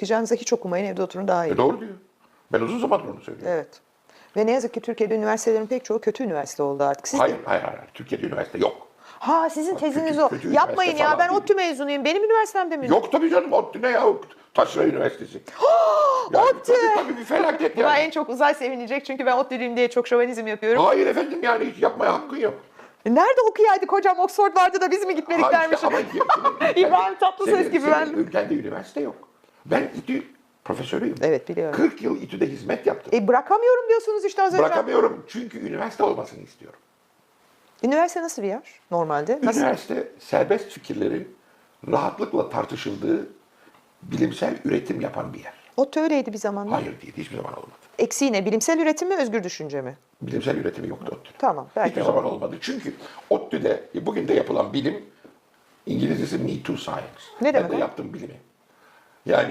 okuyacağınıza hiç okumayın evde oturun daha iyi. E doğru diyor. Ben uzun zamandır onu söylüyorum. Evet. Ve ne yazık ki Türkiye'de üniversitelerin pek çoğu kötü üniversite oldu artık. Siz Hayır, hayır, hayır. Türkiye'de üniversite yok. Ha sizin teziniz kötü- o. kötü Yapmayın ya ben. ODTÜ mezunuyum. Benim üniversitemde mi? Yok tabii canım. ODTÜ ne ya? Taşra Üniversitesi. Yani ODTÜ! Tabii, tabii bir felaket Buna yani. en çok uzay sevinecek çünkü ben ODTÜ'lüyüm diye çok şovenizm yapıyorum. Hayır efendim yani hiç yapmaya hakkın yok. Nerede okuyaydık hocam? Oxford vardı da biz mi gitmedik Hayır, dermişim. ama ülkende- İbrahim Tatlıses gibi ben. Ülkende üniversite yok. Ben İTÜ profesörüyüm. Evet, biliyorum. 40 yıl İTÜ'de hizmet yaptım. E bırakamıyorum diyorsunuz işte az önce. Bırakamıyorum çünkü üniversite olmasını istiyorum. Üniversite nasıl bir yer normalde? Nasıl? Üniversite serbest fikirlerin rahatlıkla tartışıldığı bilimsel üretim yapan bir yer. ODTÜ öyleydi bir zamanlar. Hayır değil, hiçbir zaman olmadı. Eksiği ne? Bilimsel üretim mi, özgür düşünce mi? Bilimsel üretimi yoktu ODTÜ'de. Tamam, belki Hiçbir o. zaman olmadı. Çünkü ODTÜ'de bugün de yapılan bilim, İngilizcesi Me Too Science. Ne demek Ben de o? yaptım bilimi. Yani